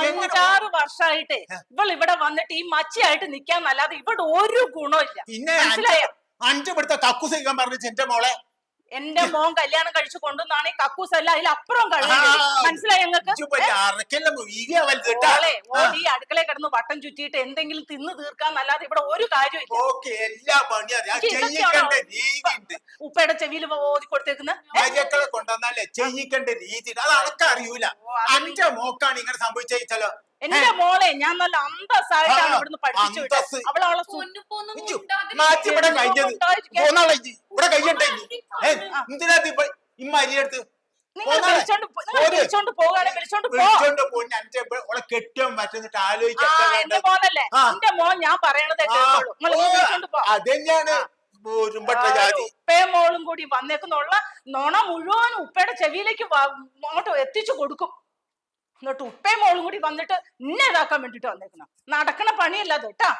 അഞ്ചാറ് വർഷമായിട്ട് ഇവൾ ഇവിടെ വന്നിട്ട് ഈ മച്ചിയായിട്ട് നിക്കാന്നല്ലാതെ ഇവിടെ ഒരു ഗുണമില്ല പിന്നെ മനസ്സിലായോ? അഞ്ചു പിടുത്ത സഹിക്കാൻ പറഞ്ഞു എന്റെ മോളെ എന്റെ മോൻ കല്യാണം കഴിച്ചു കൊണ്ടുവന്നാണ് ഈ കക്കൂസ് അല്ല അതിലപ്പുറം കഴിയുന്നത് മനസ്സിലായി ഞങ്ങൾക്ക് ഈ അടുക്കള കിടന്ന് വട്ടം ചുറ്റിയിട്ട് എന്തെങ്കിലും തിന്ന് തീർക്കാന്നല്ലാതെ ഇവിടെ ഒരു കാര്യമില്ല? രീതിയുണ്ട് ഉപ്പയുടെ ചെവിയിൽ ഓതി കൊടുത്തേക്കുന്ന. മര്യാദക്കളെ കൊണ്ടുവന്നാലേ ചെയ്യിക്കേണ്ട രീതി അത് അതൊക്കെ അറിയൂല. അന്റെ മോക്കാണ് ഇങ്ങനെ എന്റെ മോളെ ഞാൻ നല്ല അന്തസ്സായിട്ടാണ് ഇവിടുന്ന് പഠിച്ചു വിട്ടത്. അവളെ ഇവിടെ കഴിഞ്ഞത്. ഇവിടെ കയ്യട്ടെ എന്തിനാ ഇത് ഇപ്പൊ ഇമ്മ അരിയെടുത്ത്? നിങ്ങൾ പോന്നാളെ. വിളിച്ചോണ്ട് പോ- വിളിച്ചോണ്ട് വിളിച്ചോണ്ട് പോ. പോയി ആലോചിക്കാൻ മോനല്ലേ. എന്റെ മോൻ ഞാൻ പറയണത് അതെന്നെയാണ് കൂടി വന്നേക്കുന്നുള്ള നോണ മുഴുവൻ ഉപ്പയുടെ ചെവിയിലേക്ക് അങ്ങോട്ട് എത്തിച്ചു കൊടുക്കും. എന്നിട്ട് ഉപ്പയും മോളും കൂടി വന്നിട്ട് ഇന്നെ ഇതാക്കാൻ വേണ്ടിട്ട് വന്നേക്കണം നടക്കണ പണിയല്ല അത് കേട്ടാ.